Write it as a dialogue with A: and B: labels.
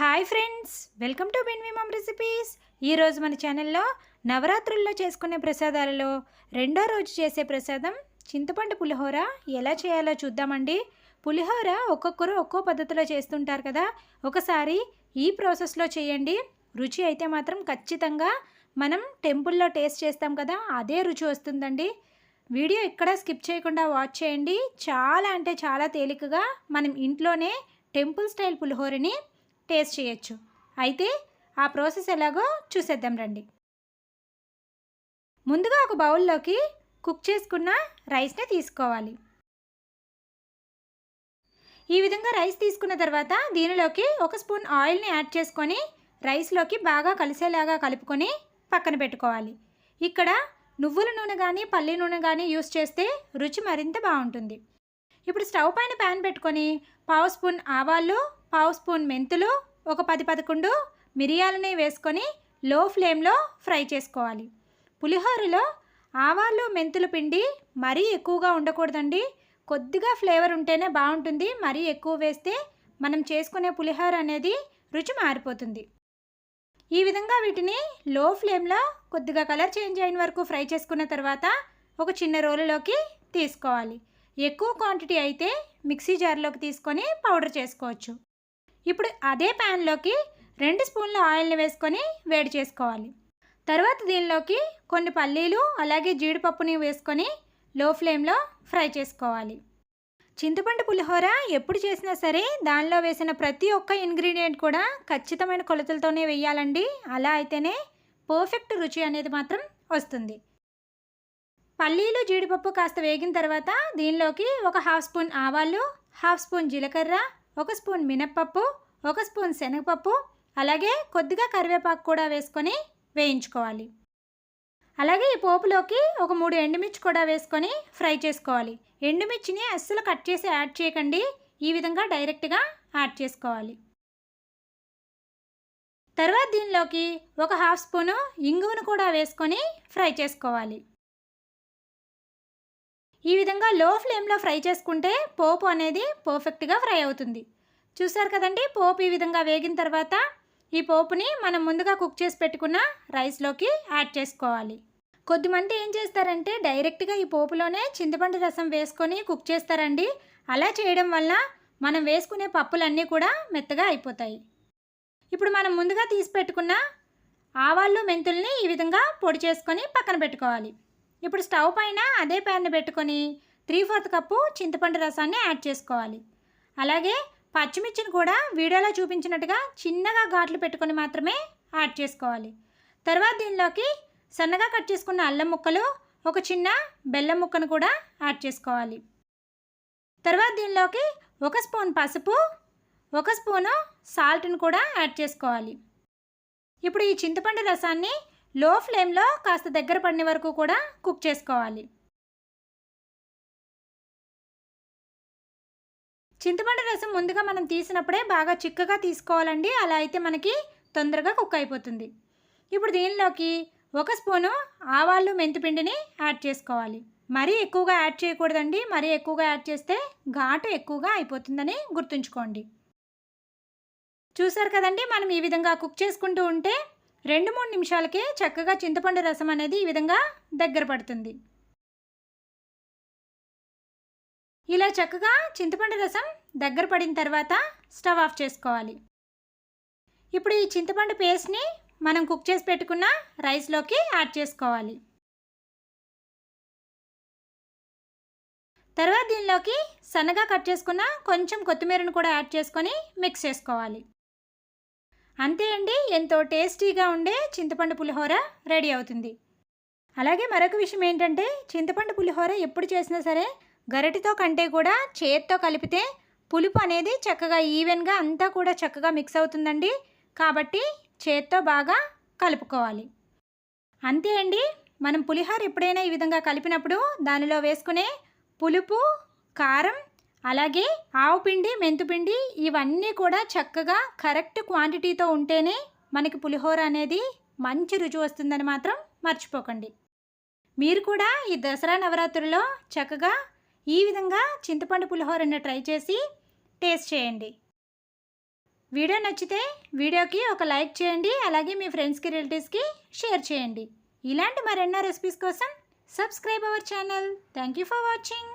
A: Hi friends welcome to Binvi mom recipes. ఈరోజు మన ఛానల్లో నవరాత్రుల్లో చేసుకునే ప్రసాదాలలో రెండో రోజు చేసే ప్రసాదం చింతపండు పులిహోర. ఎలా చేయాలో చూద్దామండి. పులిహోర ఒక్కొక్కరు ఒక్కో పద్ధతిలో చేస్తుంటారు కదా. ఒకసారి ఈ ప్రాసెస్లో చేయండి. రుచి అయితే మాత్రం ఖచ్చితంగా మనం టెంపుల్లో టేస్ట్ చేస్తాం కదా అదే రుచి వస్తుందండి. వీడియో ఎక్కడా స్కిప్ చేయకుండా వాచ్ చేయండి. చాలా అంటే చాలా తేలికగా మనం ఇంట్లోనే టెంపుల్ స్టైల్ పులిహోరని టేస్ట్ చేయొచ్చు. అయితే ఆ ప్రాసెస్ ఎలాగో చూసేద్దాం రండి. ముందుగా ఒక బౌల్లోకి కుక్ చేసుకున్న రైస్ని తీసుకోవాలి. ఈ విధంగా రైస్ తీసుకున్న తర్వాత దీనిలోకి ఒక స్పూన్ ఆయిల్ని యాడ్ చేసుకొని రైస్లోకి బాగా కలిసేలాగా కలుపుకొని పక్కన పెట్టుకోవాలి. ఇక్కడ నువ్వుల నూనె కానీ పల్లి నూనె కానీ యూస్ చేస్తే రుచి మరింత బాగుంటుంది. ఇప్పుడు స్టవ్ పైన ప్యాన్ పెట్టుకొని పావు స్పూన్ ఆవాలు పావు స్పూన్ మెంతులు ఒక పది పదకొండు మిరియాలని వేసుకొని లో ఫ్లేమ్లో ఫ్రై చేసుకోవాలి. పులిహోరలో ఆవాలు మెంతులు పిండి మరీ ఎక్కువగా ఉండకూడదండి. కొద్దిగా ఫ్లేవర్ ఉంటేనే బాగుంటుంది. మరీ ఎక్కువ వేస్తే మనం చేసుకునే పులిహోర అనేది రుచి మారిపోతుంది. ఈ విధంగా వీటిని లో ఫ్లేమ్లో కొద్దిగా కలర్ చేంజ్ అయిన వరకు ఫ్రై చేసుకున్న తర్వాత ఒక చిన్న రోలులోకి తీసుకోవాలి. ఎక్కువ క్వాంటిటీ అయితే మిక్సీ జార్లోకి తీసుకొని పౌడర్ చేసుకోవచ్చు. ఇప్పుడు అదే ప్యాన్లోకి రెండు స్పూన్ల ఆయిల్ని వేసుకొని వేడి చేసుకోవాలి. తర్వాత దీనిలోకి కొన్ని పల్లీలు అలాగే జీడిపప్పుని వేసుకొని లో ఫ్లేమ్లో ఫ్రై చేసుకోవాలి. చింతపండు పులిహోర ఎప్పుడు చేసినా సరే దానిలో వేసిన ప్రతి ఒక్క ఇంగ్రీడియంట్ కూడా ఖచ్చితమైన కొలతలతోనే వేయాలండి. అలా అయితేనే పర్ఫెక్ట్ రుచి అనేది మాత్రం వస్తుంది. పల్లీలు జీడిపప్పు కాస్త వేగిన తర్వాత దీనిలోకి ఒక హాఫ్ స్పూన్ ఆవాలు హాఫ్ స్పూన్ జీలకర్ర ఒక స్పూన్ మినప్పప్పు ఒక స్పూన్ శనగపప్పు అలాగే కొద్దిగా కరివేపాకు కూడా వేసుకొని వేయించుకోవాలి. అలాగే ఈ పోపులోకి ఒక మూడు ఎండుమిర్చి కూడా వేసుకొని ఫ్రై చేసుకోవాలి. ఎండుమిర్చిని అస్సలు కట్ చేసి యాడ్ చేయకండి. ఈ విధంగా డైరెక్ట్గా యాడ్ చేసుకోవాలి. తర్వాత దీనిలోకి ఒక హాఫ్ స్పూను ఇంగువను కూడా వేసుకొని ఫ్రై చేసుకోవాలి. ఈ విధంగా లో ఫ్లేమ్లో ఫ్రై చేసుకుంటే పోపు అనేది పర్ఫెక్ట్గా ఫ్రై అవుతుంది. చూసారు కదండి? పోపు ఈ విధంగా వేగిన తర్వాత ఈ పోపుని మనం ముందుగా కుక్ చేసి పెట్టుకున్న రైస్లోకి యాడ్ చేసుకోవాలి. కొద్దిమంది ఏం చేస్తారంటే డైరెక్ట్గా ఈ పోపులోనే చింతపండు రసం వేసుకొని కుక్ చేస్తారండి. అలా చేయడం వల్ల మనం వేసుకునే పప్పులన్నీ కూడా మెత్తగా అయిపోతాయి. ఇప్పుడు మనం ముందుగా తీసి పెట్టుకున్న ఆవాళ్ళు మెంతుల్ని ఈ విధంగా పొడి చేసుకొని పక్కన పెట్టుకోవాలి. ఇప్పుడు స్టవ్ పైన అదే ప్యాన్ పెట్టుకొని త్రీ ఫోర్త్ కప్పు చింతపండు రసాన్ని యాడ్ చేసుకోవాలి. అలాగే పచ్చిమిర్చిని కూడా వీడియోలో చూపించినట్టుగా చిన్నగా ఘాట్లు పెట్టుకొని మాత్రమే యాడ్ చేసుకోవాలి. తర్వాత దీనిలోకి సన్నగా కట్ చేసుకున్న అల్లం ముక్కలు ఒక చిన్న బెల్లం ముక్కను కూడా యాడ్ చేసుకోవాలి. తర్వాత దీనిలోకి ఒక స్పూన్ పసుపు ఒక స్పూను సాల్ట్ని కూడా యాడ్ చేసుకోవాలి. ఇప్పుడు ఈ చింతపండు రసాన్ని లో ఫ్లేమ్లో కాస్త దగ్గర పడిన వరకు కూడా కుక్ చేసుకోవాలి. చింతపండు రసం ముందుగా మనం తీసినప్పుడే బాగా చిక్కగా తీసుకోవాలండి. అలా అయితే మనకి తొందరగా కుక్ అయిపోతుంది. ఇప్పుడు దీనిలోకి ఒక స్పూను ఆవాళ్ళు మెంతిపిండిని యాడ్ చేసుకోవాలి. మరీ ఎక్కువగా యాడ్ చేయకూడదండి. మరీ ఎక్కువగా యాడ్ చేస్తే ఘాటు ఎక్కువగా అయిపోతుందని గుర్తుంచుకోండి. చూసారు కదండి మనం ఈ విధంగా కుక్ చేసుకుంటూ ఉంటే రెండు మూడు నిమిషాలకే చక్కగా చింతపండు రసం అనేది ఈ విధంగా దగ్గర పడుతుంది. ఇలా చక్కగా చింతపండు రసం దగ్గర పడిన తర్వాత స్టవ్ ఆఫ్ చేసుకోవాలి. ఇప్పుడు ఈ చింతపండు పేస్ట్ని మనం కుక్ చేసి పెట్టుకున్న రైస్లోకి యాడ్ చేసుకోవాలి. తర్వాత దీనిలోకి సన్నగా కట్ చేసుకున్న కొంచెం కొత్తిమీరను కూడా యాడ్ చేసుకొని మిక్స్ చేసుకోవాలి. అంతే అండి ఎంతో టేస్టీగా ఉండే చింతపండు పులిహోర రెడీ అవుతుంది. అలాగే మరొక విషయం ఏంటంటే చింతపండు పులిహోర ఎప్పుడు చేసినా సరే గరిటితో కంటే కూడా చేత్తో కలిపితే పులుపు అనేది చక్కగా ఈవెన్గా అంతా కూడా చక్కగా మిక్స్ అవుతుందండి. కాబట్టి చేత్తో బాగా కలుపుకోవాలి. అంతే అండి. మనం పులిహోర ఎప్పుడైనా ఈ విధంగా కలిపినప్పుడు దానిలో వేసుకునే పులుపు కారం అలాగే ఆవు పిండి మెంతుపిండి ఇవన్నీ కూడా చక్కగా కరెక్ట్ క్వాంటిటీతో ఉంటేనే మనకి పులిహోర అనేది మంచి రుచి వస్తుందని మాత్రం మర్చిపోకండి. మీరు కూడా ఈ దసరా నవరాత్రుల్లో చక్కగా ఈ విధంగా చింతపండు పులిహోరను ట్రై చేసి టేస్ట్ చేయండి. వీడియో నచ్చితే వీడియోకి ఒక లైక్ చేయండి అలాగే మీ ఫ్రెండ్స్కి రిలేటివ్స్కి షేర్ చేయండి. ఇలాంటి మరెన్నో రెసిపీస్ కోసం subscribe our channel. Thank you for watching.